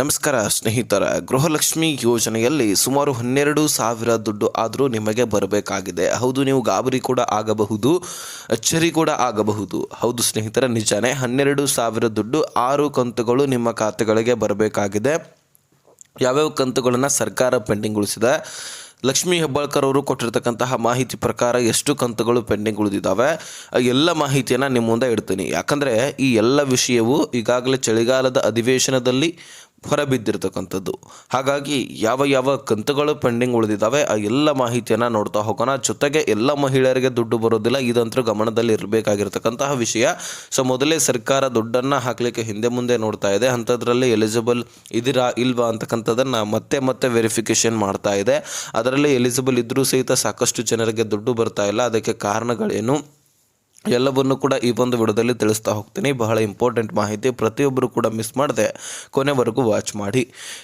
ನಮಸ್ಕಾರ, ಸ್ನೇಹಿತರ. ಗೃಹಲಕ್ಷ್ಮಿ ಯೋಜನೆಯಲ್ಲಿ ಸುಮಾರು ಹನ್ನೆರಡು ಸಾವಿರ ದುಡ್ಡು ಆದರೂ ನಿಮಗೆ ಬರಬೇಕಾಗಿದೆ. ಹೌದು, ನೀವು ಗಾಬರಿ ಕೂಡ ಆಗಬಹುದು, ಅಚ್ಚರಿ ಕೂಡ ಆಗಬಹುದು. ಹೌದು, ಸ್ನೇಹಿತರ, ನಿಜಾನೇ ಹನ್ನೆರಡು ಸಾವಿರ ದುಡ್ಡು ಆರು ಕಂತುಗಳು ನಿಮ್ಮ ಖಾತೆಗಳಿಗೆ ಬರಬೇಕಾಗಿದೆ. ಯಾವ್ಯಾವ ಕಂತುಗಳನ್ನು ಸರ್ಕಾರ ಪೆಂಡಿಂಗ್ ಉಳಿಸಿದೆ ಲಕ್ಷ್ಮೀ ಹೆಬ್ಬಾಳ್ಕರ್ ಅವರು ಕೊಟ್ಟಿರ್ತಕ್ಕಂತಹ ಮಾಹಿತಿ ಪ್ರಕಾರ ಎಷ್ಟು ಕಂತುಗಳು ಪೆಂಡಿಂಗ್ ಉಳಿದಿದ್ದಾವೆ ಎಲ್ಲ ಮಾಹಿತಿಯನ್ನು ನಿಮ್ಮ ಮುಂದೆ ಇಡ್ತೀನಿ. ಯಾಕಂದರೆ ಈ ಎಲ್ಲ ವಿಷಯವು ಈಗಾಗಲೇ ಚಳಿಗಾಲದ ಅಧಿವೇಶನದಲ್ಲಿ ಹೊರಬಿದ್ದಿರ್ತಕ್ಕಂಥದ್ದು. ಹಾಗಾಗಿ ಯಾವ ಯಾವ ಕಂತುಗಳು ಪೆಂಡಿಂಗ್ ಉಳಿದಿದ್ದಾವೆ, ಆ ಎಲ್ಲ ಮಾಹಿತಿಯನ್ನು ನೋಡ್ತಾ ಹೋಗೋಣ. ಜೊತೆಗೆ ಎಲ್ಲ ಮಹಿಳೆಯರಿಗೆ ದುಡ್ಡು ಬರೋದಿಲ್ಲ, ಇದಂತೂ ಗಮನದಲ್ಲಿ ಇರಬೇಕಾಗಿರ್ತಕ್ಕಂತಹ ವಿಷಯ. ಸೊ, ಮೊದಲೇ ಸರ್ಕಾರ ದುಡ್ಡನ್ನು ಹಾಕಲಿಕ್ಕೆ ಹಿಂದೆ ಮುಂದೆ ನೋಡ್ತಾ ಇದೆ. ಅಂಥದ್ರಲ್ಲಿ ಎಲಿಜಿಬಲ್ ಇದಿರಾ ಇಲ್ವಾ ಅಂತಕ್ಕಂಥದ್ದನ್ನು ಮತ್ತೆ ಮತ್ತೆ ವೆರಿಫಿಕೇಷನ್ ಮಾಡ್ತಾ ಇದೆ. ಅದರಲ್ಲಿ ಎಲಿಜಿಬಲ್ ಇದ್ದರೂ ಸಹಿತ ಸಾಕಷ್ಟು ಜನರಿಗೆ ದುಡ್ಡು ಬರ್ತಾ ಇಲ್ಲ. ಅದಕ್ಕೆ ಕಾರಣಗಳೇನು? ಎಲ್ಲವನ್ನು ಕೂಡ ಈ ಒಂದು ವಿಡಿಯೋದಲ್ಲಿ ತಿಳಿಸ್ತಾ ಹೋಗ್ತೀನಿ. ಬಹಳ ಇಂಪಾರ್ಟೆಂಟ್ ಮಾಹಿತಿ ಪ್ರತಿಯೊಬ್ಬರು ಕೂಡ ಮಿಸ್ ಮಾಡದೆ ಕೊನೆವರೆಗೂ ವಾಚ್ ಮಾಡಿ.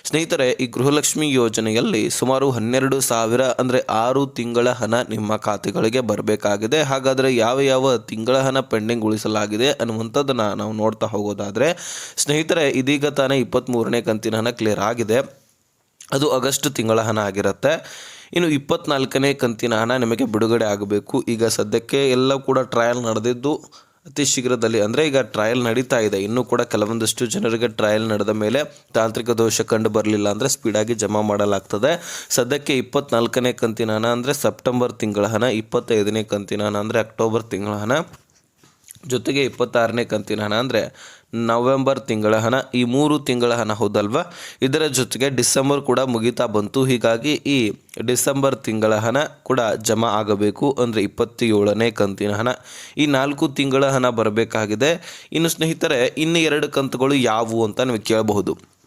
ಸ್ನೇಹಿತರೆ, ಈ ಗೃಹಲಕ್ಷ್ಮಿ ಯೋಜನೆಯಲ್ಲಿ ಸುಮಾರು ಹನ್ನೆರಡು ಸಾವಿರ ಅಂದರೆ ಆರು ತಿಂಗಳ ಹಣ ನಿಮ್ಮ ಖಾತೆಗಳಿಗೆ ಬರಬೇಕಾಗಿದೆ. ಹಾಗಾದರೆ ಯಾವ ಯಾವ ತಿಂಗಳ ಹಣ ಪೆಂಡಿಂಗ್ ಉಳಿಸಲಾಗಿದೆ ಅನ್ನುವಂಥದ್ದನ್ನು ನಾವು ನೋಡ್ತಾ ಹೋಗೋದಾದರೆ, ಸ್ನೇಹಿತರೆ, ಇದೀಗ ತಾನೇ ಇಪ್ಪತ್ತ್ಮೂರನೇ ಕಂತಿನ ಹಣ ಕ್ಲಿಯರ್ ಆಗಿದೆ. ಅದು ಆಗಸ್ಟ್ ತಿಂಗಳ ಹಣ ಆಗಿರುತ್ತೆ. ಇನ್ನು ಇಪ್ಪತ್ನಾಲ್ಕನೇ ಕಂತಿನ ಹಣ ನಿಮಗೆ ಬಿಡುಗಡೆ ಆಗಬೇಕು. ಈಗ ಸದ್ಯಕ್ಕೆ ಎಲ್ಲ ಕೂಡ ಟ್ರಯಲ್ ನಡೆದಿದ್ದು ಅತಿ ಶೀಘ್ರದಲ್ಲಿ ಅಂದರೆ ಈಗ ಟ್ರಯಲ್ ನಡೀತಾ ಇದೆ. ಇನ್ನೂ ಕೂಡ ಕೆಲವೊಂದಷ್ಟು ಜನರಿಗೆ ಟ್ರಯಲ್ ನಡೆದ ಮೇಲೆ ತಾಂತ್ರಿಕ ದೋಷ ಕಂಡು ಬರಲಿಲ್ಲ ಅಂದರೆ ಸ್ಪೀಡಾಗಿ ಜಮಾ ಮಾಡಲಾಗ್ತದೆ. ಸದ್ಯಕ್ಕೆ ಇಪ್ಪತ್ನಾಲ್ಕನೇ ಕಂತಿನ ಹಣ ಅಂದರೆ ಸೆಪ್ಟೆಂಬರ್ ತಿಂಗಳ ಹಣ, ಇಪ್ಪತ್ತೈದನೇ ಕಂತಿನ ಹಣ ಅಂದರೆ ಅಕ್ಟೋಬರ್ ತಿಂಗಳ ಹಣ. ಜೊತೆಗೆ ಇಪ್ಪತ್ತಾರನೇ ಕಂತಿನ ಹಣ ಅಂದರೆ ನವೆಂಬರ್ ತಿಂಗಳ ಹಣ, ಈ ಮೂರು ತಿಂಗಳ ಹಣ ಹೌದಲ್ವಾ? ಇದರ ಜೊತೆಗೆ ಡಿಸೆಂಬರ್ ಕೂಡ ಮುಗಿತಾ ಬಂತು. ಹೀಗಾಗಿ ಈ ಡಿಸೆಂಬರ್ ತಿಂಗಳ ಹಣ ಕೂಡ ಜಮಾ ಆಗಬೇಕು ಅಂದರೆ ಇಪ್ಪತ್ತೇಳನೇ ಕಂತಿನ ಹಣ. ಈ ನಾಲ್ಕು ತಿಂಗಳ ಹಣ ಬರಬೇಕಾಗಿದೆ. ಇನ್ನು ಸ್ನೇಹಿತರೆ ಇನ್ನು ಎರಡು ಕಂತುಗಳು ಯಾವುವು ಅಂತ ನೀವು ಕೇಳಬಹುದು.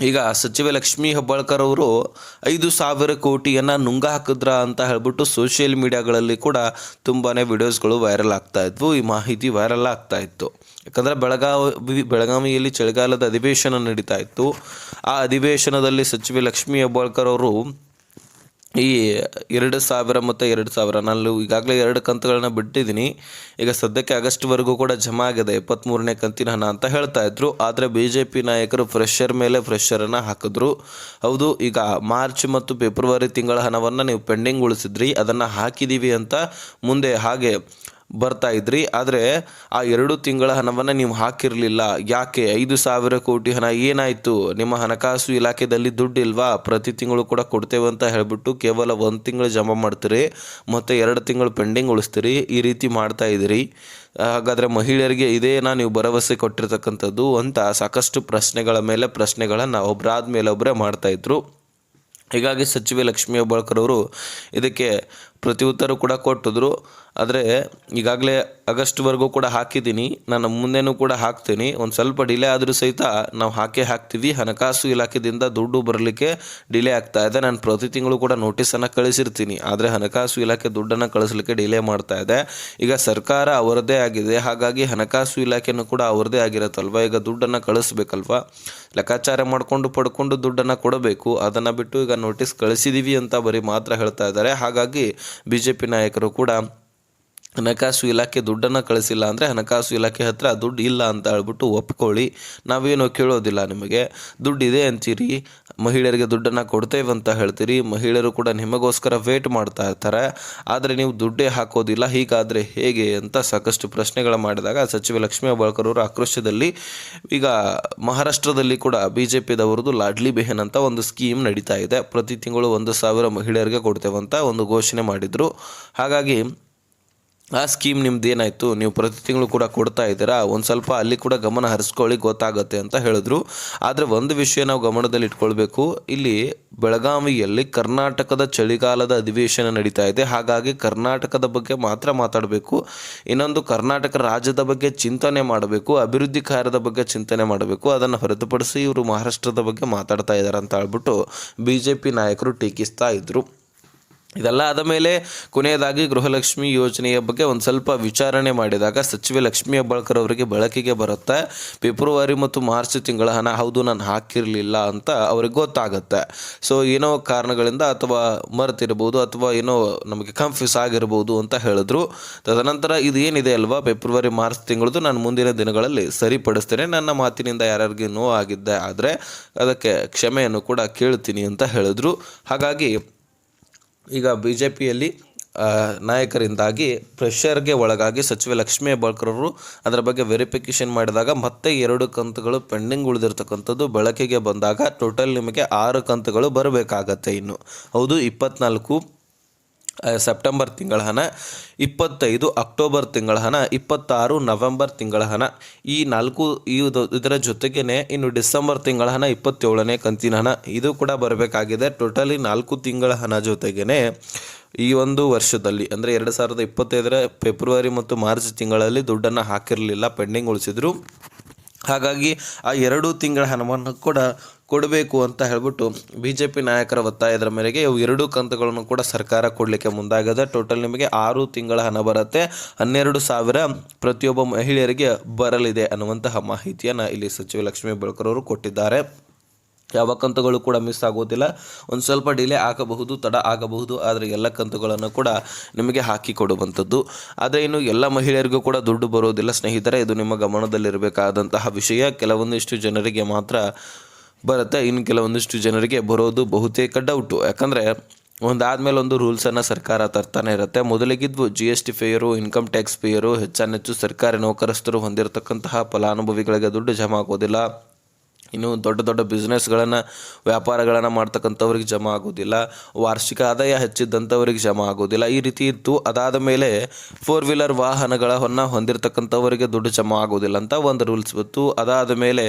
ಈಗ ಸಚಿವೆ ಲಕ್ಷ್ಮೀ ಹೆಬ್ಬಾಳ್ಕರ್ ಅವರು ಐದು ಸಾವಿರ ಕೋಟಿಯನ್ನು ನುಂಗ ಹಾಕಿದ್ರ ಅಂತ ಹೇಳ್ಬಿಟ್ಟು ಸೋಷಿಯಲ್ ಮೀಡಿಯಾಗಳಲ್ಲಿ ಕೂಡ ತುಂಬಾ ವಿಡಿಯೋಸ್ಗಳು ವೈರಲ್ ಆಗ್ತಾ ಇದ್ವು. ಈ ಮಾಹಿತಿ ವೈರಲ್ ಆಗ್ತಾ ಇತ್ತು. ಯಾಕಂದರೆ ಬೆಳಗಾವಿ ಬೆಳಗಾವಿಯಲ್ಲಿ ಚಳಿಗಾಲದ ಅಧಿವೇಶನ ನಡೀತಾ ಇತ್ತು. ಆ ಅಧಿವೇಶನದಲ್ಲಿ ಸಚಿವೆ ಲಕ್ಷ್ಮೀ ಹೆಬ್ಬಾಳ್ಕರ್ ಅವರು ಈ ಎರಡು ಸಾವಿರ ಮತ್ತು ಎರಡು ಸಾವಿರ, ನಾನು ಈಗಾಗಲೇ ಎರಡು ಕಂತುಗಳನ್ನ ಬಿಟ್ಟಿದ್ದೀನಿ. ಈಗ ಸದ್ಯಕ್ಕೆ ಆಗಸ್ಟ್ವರೆಗೂ ಕೂಡ ಜಮಾ ಆಗಿದೆ ಇಪ್ಪತ್ತ್ಮೂರನೇ ಕಂತಿನ ಹಣ ಅಂತ ಹೇಳ್ತಾ ಇದ್ರು. ಆದರೆ ಬಿ ಜೆ ಪಿ ನಾಯಕರು ಫ್ರೆಷರ್ ಮೇಲೆ ಫ್ರೆಷರನ್ನು ಹಾಕಿದ್ರು. ಹೌದು, ಈಗ ಮಾರ್ಚ್ ಮತ್ತು ಫೆಬ್ರವರಿ ತಿಂಗಳ ಹಣವನ್ನು ನೀವು ಪೆಂಡಿಂಗ್ ಉಳಿಸಿದ್ರಿ, ಅದನ್ನು ಹಾಕಿದ್ದೀವಿ ಅಂತ ಮುಂದೆ ಹಾಗೆ ಬರ್ತಾ ಇದ್ರಿ. ಆದರೆ ಆ ಎರಡು ತಿಂಗಳ ಹಣವನ್ನು ನೀವು ಹಾಕಿರಲಿಲ್ಲ. ಯಾಕೆ? ಐದು ಸಾವಿರ ಕೋಟಿ ಹಣ ಏನಾಯಿತು? ನಿಮ್ಮ ಹಣಕಾಸು ಇಲಾಖೆಯಲ್ಲಿ ದುಡ್ಡಿಲ್ವಾ? ಪ್ರತಿ ತಿಂಗಳು ಕೂಡ ಕೊಡ್ತೇವೆ ಅಂತ ಹೇಳಿಬಿಟ್ಟು ಕೇವಲ ಒಂದು ತಿಂಗಳು ಜಮಾ ಮಾಡ್ತೀರಿ. ಮತ್ತು ಎರಡು ತಿಂಗಳು ಪೆಂಡಿಂಗ್ ಉಳಿಸ್ತೀರಿ. ಈ ರೀತಿ ಮಾಡ್ತಾ ಇದ್ದೀರಿ. ಹಾಗಾದರೆ ಮಹಿಳೆಯರಿಗೆ ಇದೇನಾ ನೀವು ಭರವಸೆ ಕೊಟ್ಟಿರ್ತಕ್ಕಂಥದ್ದು ಅಂತ ಸಾಕಷ್ಟು ಪ್ರಶ್ನೆಗಳ ಮೇಲೆ ಪ್ರಶ್ನೆಗಳನ್ನು ಒಬ್ಬರಾದ ಮೇಲೆ ಒಬ್ಬರೇ ಮಾಡ್ತಾಯಿದ್ರು ಹೀಗಾಗಿ ಸಚಿವೆ ಲಕ್ಷ್ಮೀ ಹೆಬ್ಬಾಳ್ಕರ್ ಅವರು ಇದಕ್ಕೆ ಪ್ರತಿಯುತ್ತರ ಕೂಡ ಕೊಟ್ಟಿದ್ರು. ಆದರೆ ಈಗಾಗಲೇ ಆಗಸ್ಟ್ವರೆಗೂ ಕೂಡ ಹಾಕಿದ್ದೀನಿ. ನಾನು ಮುಂದೆನೂ ಕೂಡ ಹಾಕ್ತೀನಿ. ಒಂದು ಸ್ವಲ್ಪ ಡಿಲೇ ಆದರೂ ಸಹಿತ ನಾವು ಹಾಕೇ ಹಾಕ್ತೀವಿ. ಹಣಕಾಸು ಇಲಾಖೆಯಿಂದ ದುಡ್ಡು ಬರಲಿಕ್ಕೆ ಡಿಲೇ ಆಗ್ತಾ ಇದೆ. ನಾನು ಪ್ರತಿ ತಿಂಗಳು ಕೂಡ ನೋಟಿಸನ್ನು ಕಳಿಸಿರ್ತೀನಿ. ಆದರೆ ಹಣಕಾಸು ಇಲಾಖೆ ದುಡ್ಡನ್ನು ಕಳಿಸ್ಲಿಕ್ಕೆ ಡಿಲೇ ಮಾಡ್ತಾ ಇದೆ. ಈಗ ಸರ್ಕಾರ ಅವರದೇ ಆಗಿದೆ. ಹಾಗಾಗಿ ಹಣಕಾಸು ಇಲಾಖೆನೂ ಕೂಡ ಅವರದೇ ಆಗಿರುತ್ತಲ್ವ? ಈಗ ದುಡ್ಡನ್ನು ಕಳಿಸ್ಬೇಕಲ್ವ? ಲೆಕ್ಕಾಚಾರ ಮಾಡಿಕೊಂಡು ಪಡ್ಕೊಂಡು ದುಡ್ಡನ್ನು ಕೊಡಬೇಕು. ಅದನ್ನು ಬಿಟ್ಟು ಈಗ ನೋಟಿಸ್ ಕಳಿಸಿದ್ದೀವಿ ಅಂತ ಬರೀ ಮಾತ್ರ ಹೇಳ್ತಾ ಇದ್ದಾರೆ. ಹಾಗಾಗಿ ಬಿ ಜೆ ನಾಯಕರು ಕೂಡ ಹಣಕಾಸು ಇಲಾಖೆ ದುಡ್ಡನ್ನು ಕಳಿಸಿಲ್ಲ ಅಂದರೆ ಹಣಕಾಸು ಇಲಾಖೆ ಹತ್ರ ದುಡ್ಡು ಇಲ್ಲ ಅಂತ ಹೇಳ್ಬಿಟ್ಟು ಒಪ್ಕೊಳ್ಳಿ. ನಾವೇನು ಕೇಳೋದಿಲ್ಲ ನಿಮಗೆ. ದುಡ್ಡು ಇದೆ ಅಂತೀರಿ. ಮಹಿಳೆಯರಿಗೆ ದುಡ್ಡನ್ನು ಕೊಡ್ತೇವೆ ಅಂತ ಹೇಳ್ತೀರಿ. ಮಹಿಳೆಯರು ಕೂಡ ನಿಮಗೋಸ್ಕರ ವೇಟ್ ಮಾಡ್ತಾ ಇರ್ತಾರೆ. ಆದರೆ ನೀವು ದುಡ್ಡೇ ಹಾಕೋದಿಲ್ಲ. ಹೀಗಾದರೆ ಹೇಗೆ ಅಂತ ಸಾಕಷ್ಟು ಪ್ರಶ್ನೆಗಳ ಮಾಡಿದಾಗ ಸಚಿವ ಲಕ್ಷ್ಮೀ ಅವರು ಆಕ್ರೋಶದಲ್ಲಿ ಈಗ ಮಹಾರಾಷ್ಟ್ರದಲ್ಲಿ ಕೂಡ ಬಿ ಜೆ ಪಿದವರದು ಲಾಡ್ಲಿ ಬೆಹನ್ ಅಂತ ಒಂದು ಸ್ಕೀಮ್ ನಡೀತಾ ಇದೆ. ಪ್ರತಿ ತಿಂಗಳು ಒಂದು ಸಾವಿರ ಮಹಿಳೆಯರಿಗೆ ಕೊಡ್ತೇವೆ ಅಂತ ಒಂದು ಘೋಷಣೆ ಮಾಡಿದರು. ಹಾಗಾಗಿ ಆ ಸ್ಕೀಮ್ ನಿಮ್ದು ಏನಾಯಿತು? ನೀವು ಪ್ರತಿ ತಿಂಗಳು ಕೂಡ ಕೊಡ್ತಾ ಇದ್ದೀರಾ? ಒಂದು ಸ್ವಲ್ಪ ಅಲ್ಲಿ ಕೂಡ ಗಮನ ಹರಿಸ್ಕೊಳ್ಳಿ, ಗೊತ್ತಾಗುತ್ತೆ ಅಂತ ಹೇಳಿದ್ರು. ಆದರೆ ಒಂದು ವಿಷಯ ನಾವು ಗಮನದಲ್ಲಿ ಇಟ್ಕೊಳ್ಬೇಕು. ಇಲ್ಲಿ ಬೆಳಗಾವಿಯಲ್ಲಿ ಕರ್ನಾಟಕದ ಚಳಿಗಾಲದ ಅಧಿವೇಶನ ನಡೀತಾ ಇದೆ. ಹಾಗಾಗಿ ಕರ್ನಾಟಕದ ಬಗ್ಗೆ ಮಾತ್ರ ಮಾತಾಡಬೇಕು. ಇನ್ನೊಂದು ಕರ್ನಾಟಕ ರಾಜ್ಯದ ಬಗ್ಗೆ ಚಿಂತನೆ ಮಾಡಬೇಕು. ಅಭಿವೃದ್ಧಿ ಕಾರ್ಯದ ಬಗ್ಗೆ ಚಿಂತನೆ ಮಾಡಬೇಕು. ಅದನ್ನು ಹೊರತುಪಡಿಸಿ ಇವರು ಮಹಾರಾಷ್ಟ್ರದ ಬಗ್ಗೆ ಮಾತಾಡ್ತಾ ಇದ್ದಾರೆ ಅಂತ ಹೇಳ್ಬಿಟ್ಟು ಬಿ ಜೆ ನಾಯಕರು ಟೀಕಿಸ್ತಾ ಇದ್ರು. ಇದೆಲ್ಲ ಆದ ಮೇಲೆ ಕೊನೆಯದಾಗಿ ಗೃಹಲಕ್ಷ್ಮಿ ಯೋಜನೆಯ ಬಗ್ಗೆ ಒಂದು ಸ್ವಲ್ಪ ವಿಚಾರಣೆ ಮಾಡಿದಾಗ ಸಚಿವೆ ಲಕ್ಷ್ಮೀ ಹೆಬ್ಬಾಳ್ಕರ್ ಅವರಿಗೆ ಬೆಳಕಿಗೆ ಬರುತ್ತೆ. ಫೆಬ್ರವರಿ ಮತ್ತು ಮಾರ್ಚ್ ತಿಂಗಳ ಹಣ ಹೌದು, ನಾನು ಹಾಕಿರಲಿಲ್ಲ ಅಂತ ಅವ್ರಿಗೆ ಗೊತ್ತಾಗುತ್ತೆ. ಸೊ ಏನೋ ಕಾರಣಗಳಿಂದ ಅಥವಾ ಮರೆತಿರ್ಬೋದು ಅಥವಾ ಏನೋ ನಮಗೆ ಕನ್ಫ್ಯೂಸ್ ಆಗಿರ್ಬೋದು ಅಂತ ಹೇಳಿದ್ರು. ತದನಂತರ ಇದು ಏನಿದೆ ಅಲ್ವಾ? ಫೆಬ್ರವರಿ, ಮಾರ್ಚ್ ತಿಂಗಳದು ನಾನು ಮುಂದಿನ ದಿನಗಳಲ್ಲಿ ಸರಿಪಡಿಸ್ತೇನೆ. ನನ್ನ ಮಾತಿನಿಂದ ಯಾರ್ಯಾರಿಗೆ ನೋವಾಗಿದ್ದೆ ಆದರೆ ಅದಕ್ಕೆ ಕ್ಷಮೆಯನ್ನು ಕೂಡ ಕೇಳ್ತೀನಿ ಅಂತ ಹೇಳಿದ್ರು. ಹಾಗಾಗಿ ಈಗ ಬಿ ಜೆ ಪಿಯಲ್ಲಿ ನಾಯಕರಿಂದಾಗಿ ಪ್ರೆಷರ್ಗೆ ಒಳಗಾಗಿ ಸಚಿವೆ ಲಕ್ಷ್ಮೀ ಹೆಬ್ಬಾಳ್ಕರವರು ಅದರ ಬಗ್ಗೆ ವೆರಿಫಿಕೇಷನ್ ಮಾಡಿದಾಗ ಮತ್ತೆ ಎರಡು ಕಂತುಗಳು ಪೆಂಡಿಂಗ್ ಉಳಿದಿರ್ತಕ್ಕಂಥದ್ದು ಬೆಳಕಿಗೆ ಬಂದಾಗ ಟೋಟಲ್ ನಿಮಗೆ ಆರು ಕಂತುಗಳು ಬರಬೇಕಾಗತ್ತೆ ಇನ್ನು. ಹೌದು, ಇಪ್ಪತ್ನಾಲ್ಕು ಸೆಪ್ಟೆಂಬರ್ ತಿಂಗಳ ಹಣ, ಇಪ್ಪತ್ತೈದು ಅಕ್ಟೋಬರ್ ತಿಂಗಳ ಹಣ, ಇಪ್ಪತ್ತಾರು ನವೆಂಬರ್ ತಿಂಗಳ ಹಣ. ಈ ನಾಲ್ಕು ಇದು ಇದರ ಜೊತೆಗೇ ಇನ್ನು ಡಿಸೆಂಬರ್ ತಿಂಗಳ ಹಣ, ಇಪ್ಪತ್ತೇಳನೇ ಕಂತಿನ ಹಣ, ಇದು ಕೂಡ ಬರಬೇಕಾಗಿದೆ. ಟೋಟಲಿ ನಾಲ್ಕು ತಿಂಗಳ ಹಣ ಜೊತೆಗೇನೆ ಈ ಒಂದು ವರ್ಷದಲ್ಲಿ, ಅಂದರೆ ಎರಡು ಸಾವಿರದ ಇಪ್ಪತ್ತೈದರ ಫೆಬ್ರವರಿ ಮತ್ತು ಮಾರ್ಚ್ ತಿಂಗಳಲ್ಲಿ ದುಡ್ಡನ್ನು ಹಾಕಿರಲಿಲ್ಲ, ಪೆಂಡಿಂಗ್ ಉಳಿಸಿದ್ರು. ಹಾಗಾಗಿ ಆ ಎರಡು ತಿಂಗಳ ಹಣವನ್ನು ಕೂಡ ಕೊಡಬೇಕು ಅಂತ ಹೇಳ್ಬಿಟ್ಟು ಬಿ ಜೆ ಪಿ ನಾಯಕರ ಒತ್ತಾಯದ ಮೇರೆಗೆ ಇವು ಎರಡು ಕಂತುಗಳನ್ನು ಕೂಡ ಸರ್ಕಾರ ಕೊಡಲಿಕ್ಕೆ ಮುಂದಾಗಿದೆ ಟೋಟಲ್ ನಿಮಗೆ ಆರು ತಿಂಗಳ ಹಣ ಬರುತ್ತೆ. ಹನ್ನೆರಡು ಸಾವಿರ ಪ್ರತಿಯೊಬ್ಬ ಮಹಿಳೆಯರಿಗೆ ಬರಲಿದೆ ಅನ್ನುವಂತಹ ಮಾಹಿತಿಯನ್ನು ಇಲ್ಲಿ ಸಚಿವ ಲಕ್ಷ್ಮೀ ಅವರು ಕೊಟ್ಟಿದ್ದಾರೆ. ಯಾವ ಕಂತುಗಳು ಕೂಡ ಮಿಸ್ ಆಗೋದಿಲ್ಲ. ಒಂದು ಸ್ವಲ್ಪ ಡಿಲೇ ಆಗಬಹುದು, ತಡ ಆಗಬಹುದು, ಆದರೆ ಎಲ್ಲ ಕಂತುಗಳನ್ನು ಕೂಡ ನಿಮಗೆ ಹಾಕಿ ಕೊಡುವಂಥದ್ದು. ಆದರೆ ಇನ್ನು ಎಲ್ಲ ಮಹಿಳೆಯರಿಗೂ ಕೂಡ ದುಡ್ಡು ಬರೋದಿಲ್ಲ. ಸ್ನೇಹಿತರೆ, ಇದು ನಿಮ್ಮ ಗಮನದಲ್ಲಿರಬೇಕಾದಂತಹ ವಿಷಯ. ಕೆಲವೊಂದಿಷ್ಟು ಜನರಿಗೆ ಮಾತ್ರ ಬರುತ್ತೆ. ಇನ್ನು ಕೆಲವೊಂದಿಷ್ಟು ಜನರಿಗೆ ಬರೋದು ಬಹುತೇಕ ಡೌಟು ಯಾಕಂದರೆ ಒಂದಾದ್ಮೇಲೆ ಒಂದು ರೂಲ್ಸನ್ನು ಸರ್ಕಾರ ತರ್ತಾನೆ ಇರುತ್ತೆ. ಮೊದಲಿಗಿದ್ವು G S T payer income tax payer ಹೆಚ್ಚಾನೆಚ್ಚು ಸರ್ಕಾರಿ ನೌಕರಸ್ಥರು ಹೊಂದಿರತಕ್ಕಂತಹ ಫಲಾನುಭವಿಗಳಿಗೆ ದುಡ್ಡು ಜಮಾ ಆಗೋದಿಲ್ಲ. ಇನ್ನು ದೊಡ್ಡ ದೊಡ್ಡ ಬಿಸ್ನೆಸ್ಗಳನ್ನು ವ್ಯಾಪಾರಗಳನ್ನು ಮಾಡ್ತಕ್ಕಂಥವ್ರಿಗೆ ಜಮಾ ಆಗೋದಿಲ್ಲ. ವಾರ್ಷಿಕ ಆದಾಯ ಹೆಚ್ಚಿದ್ದಂಥವ್ರಿಗೆ ಜಮಾ ಆಗೋದಿಲ್ಲ. ಈ ರೀತಿ ಇತ್ತು ಅದಾದ ಮೇಲೆ ಫೋರ್ ವೀಲರ್ ವಾಹನಗಳನ್ನು ಹೊಂದಿರತಕ್ಕಂಥವರಿಗೆ ದುಡ್ಡು ಜಮಾ ಆಗೋದಿಲ್ಲ ಅಂತ ಒಂದು ರೂಲ್ಸ್ ಬಂತು. ಅದಾದ ಮೇಲೆ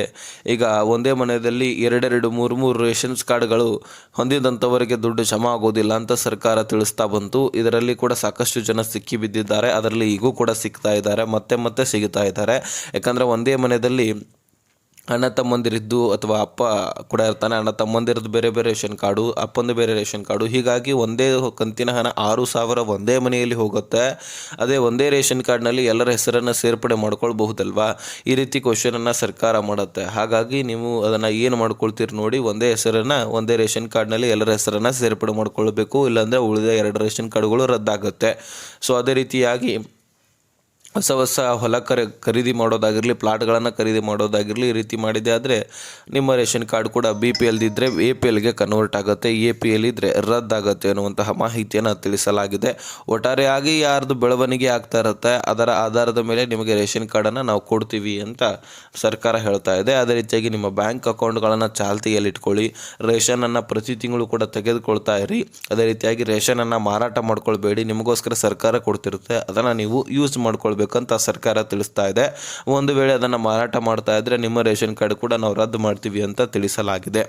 ಈಗ ಒಂದೇ ಮನೆಯಲ್ಲಿ ಎರಡೆರಡು ಮೂರು ಮೂರು ರೇಷನ್ಸ್ ಕಾರ್ಡ್ಗಳು ಹೊಂದಿದಂಥವರಿಗೆ ದುಡ್ಡು ಜಮಾ ಆಗೋದಿಲ್ಲ ಅಂತ ಸರ್ಕಾರ ತಿಳಿಸ್ತಾ ಬಂತು. ಇದರಲ್ಲಿ ಕೂಡ ಸಾಕಷ್ಟು ಜನ ಸಿಕ್ಕಿ ಬಿದ್ದಿದ್ದಾರೆ. ಅದರಲ್ಲಿ ಈಗೂ ಕೂಡ ಸಿಗ್ತಾ ಇದ್ದಾರೆ. ಮತ್ತೆ ಮತ್ತೆ ಸಿಗ್ತಾ ಇದ್ದಾರೆ. ಯಾಕಂದರೆ ಒಂದೇ ಮನೆಯಲ್ಲಿ ಅಣ್ಣ ತಮ್ಮಂದಿರಿದ್ದು ಅಥವಾ ಅಪ್ಪ ಕೂಡ ಇರ್ತಾನೆ. ಅಣ್ಣ ತಮ್ಮಂದಿರದ್ದು ಬೇರೆ ಬೇರೆ ರೇಷನ್ ಕಾರ್ಡು, ಅಪ್ಪಂದು ಬೇರೆ ರೇಷನ್ ಕಾರ್ಡು. ಹೀಗಾಗಿ ಒಂದೇ ಕಂತಿನ ಹಣ ಆರು ಸಾವಿರ ಒಂದೇ ಮನೆಯಲ್ಲಿ ಹೋಗುತ್ತೆ. ಅದೇ ಒಂದೇ ರೇಷನ್ ಕಾರ್ಡ್ನಲ್ಲಿ ಎಲ್ಲರ ಹೆಸರನ್ನು ಸೇರ್ಪಡೆ ಮಾಡ್ಕೊಳ್ಬಹುದಲ್ವಾ? ಈ ರೀತಿ ಕ್ವಶನನ್ನು ಸರ್ಕಾರ ಮಾಡುತ್ತೆ. ಹಾಗಾಗಿ ನೀವು ಅದನ್ನು ಏನು ಮಾಡ್ಕೊಳ್ತೀರಿ ನೋಡಿ, ಒಂದೇ ಹೆಸರನ್ನು, ಒಂದೇ ರೇಷನ್ ಕಾರ್ಡ್ನಲ್ಲಿ ಎಲ್ಲರ ಹೆಸರನ್ನು ಸೇರ್ಪಡೆ ಮಾಡ್ಕೊಳ್ಬೇಕು. ಇಲ್ಲಾಂದರೆ ಉಳಿದ ಎರಡು ರೇಷನ್ ಕಾರ್ಡ್ಗಳು ರದ್ದಾಗುತ್ತೆ. ಸೊ ಅದೇ ರೀತಿಯಾಗಿ ಹೊಸ ಹೊಸ ಹೊಲ ಕರೆ, ಖರೀದಿ ಮಾಡೋದಾಗಿರಲಿ, ಪ್ಲಾಟ್ಗಳನ್ನು ಖರೀದಿ ಮಾಡೋದಾಗಿರಲಿ ಈ ರೀತಿ ಮಾಡಿದೆ. ಆದರೆ ನಿಮ್ಮ ರೇಷನ್ ಕಾರ್ಡ್ ಕೂಡ ಬಿ ಪಿ ಎಲ್ದಿದ್ದರೆ ಎ ಪಿ ಎಲ್ಗೆ ಕನ್ವರ್ಟ್ ಆಗುತ್ತೆ ಎ ಪಿ ಎಲ್ ಇದ್ದರೆ ರದ್ದಾಗುತ್ತೆ ಅನ್ನುವಂತಹ ಮಾಹಿತಿಯನ್ನು ತಿಳಿಸಲಾಗಿದೆ. ಒಟ್ಟಾರೆಯಾಗಿ ಯಾರ್ದು ಬೆಳವಣಿಗೆ ಆಗ್ತಾ ಇರುತ್ತೆ, ಅದರ ಆಧಾರದ ಮೇಲೆ ನಿಮಗೆ ರೇಷನ್ ಕಾರ್ಡನ್ನು ನಾವು ಕೊಡ್ತೀವಿ ಅಂತ ಸರ್ಕಾರ ಹೇಳ್ತಾ ಇದೆ. ಅದೇ ರೀತಿಯಾಗಿ ನಿಮ್ಮ ಬ್ಯಾಂಕ್ ಅಕೌಂಟ್ಗಳನ್ನು ಚಾಲ್ತಿಯಲ್ಲಿ ಇಟ್ಕೊಳ್ಳಿ, ರೇಷನನ್ನು ಪ್ರತಿ ತಿಂಗಳು ಕೂಡ ತೆಗೆದುಕೊಳ್ತಾ ಇರಿ. ಅದೇ ರೀತಿಯಾಗಿ ರೇಷನನ್ನು ಮಾರಾಟ ಮಾಡ್ಕೊಳ್ಬೇಡಿ, ನಿಮಗೋಸ್ಕರ ಸರ್ಕಾರ ಕೊಡ್ತಿರುತ್ತೆ, ಅದನ್ನು ನೀವು ಯೂಸ್ ಮಾಡ್ಕೊಳ್ಬೇಕಂತ ಸರ್ಕಾರ ತಿಳಿಸ್ತಾ ಇದೆ. ಒಂದು ವೇಳೆ ಅದನ್ನು ಮಾರಾಟ ಮಾಡ್ತಾ ಇದ್ದರೆ ನಿಮ್ಮ ರೇಷನ್ ಕಾರ್ಡ್ ಕೂಡ ನಾವು ರದ್ದು ಮಾಡ್ತೀವಿ ಅಂತ ತಿಳಿಸಲಾಗಿದೆ.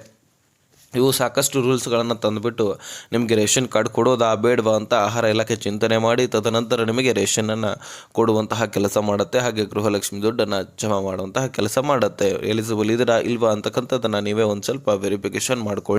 ಇವು ಸಾಕಷ್ಟು ರೂಲ್ಸ್ಗಳನ್ನು ತಂದುಬಿಟ್ಟು ನಿಮಗೆ ರೇಷನ್ ಕಾರ್ಡ್ ಕೊಡೋದಾ ಬೇಡವಾ ಅಂತ ಆಹಾರ ಇಲಾಖೆ ಚಿಂತನೆ ಮಾಡಿ, ತದನಂತರ ನಿಮಗೆ ರೇಷನನ್ನು ಕೊಡುವಂತಹ ಕೆಲಸ ಮಾಡುತ್ತೆ, ಹಾಗೆ ಗೃಹಲಕ್ಷ್ಮಿ ದುಡ್ಡನ್ನು ಜಮಾ ಮಾಡುವಂತಹ ಕೆಲಸ ಮಾಡುತ್ತೆ. ಎಲಿಜಿಬಲ್ ಇದರಾ ಇಲ್ವಾ ಅಂತಕ್ಕಂಥದ್ದನ್ನು ನೀವೇ ಒಂದು ಸ್ವಲ್ಪ ವೆರಿಫಿಕೇಷನ್ ಮಾಡ್ಕೊಳ್ಳಿ.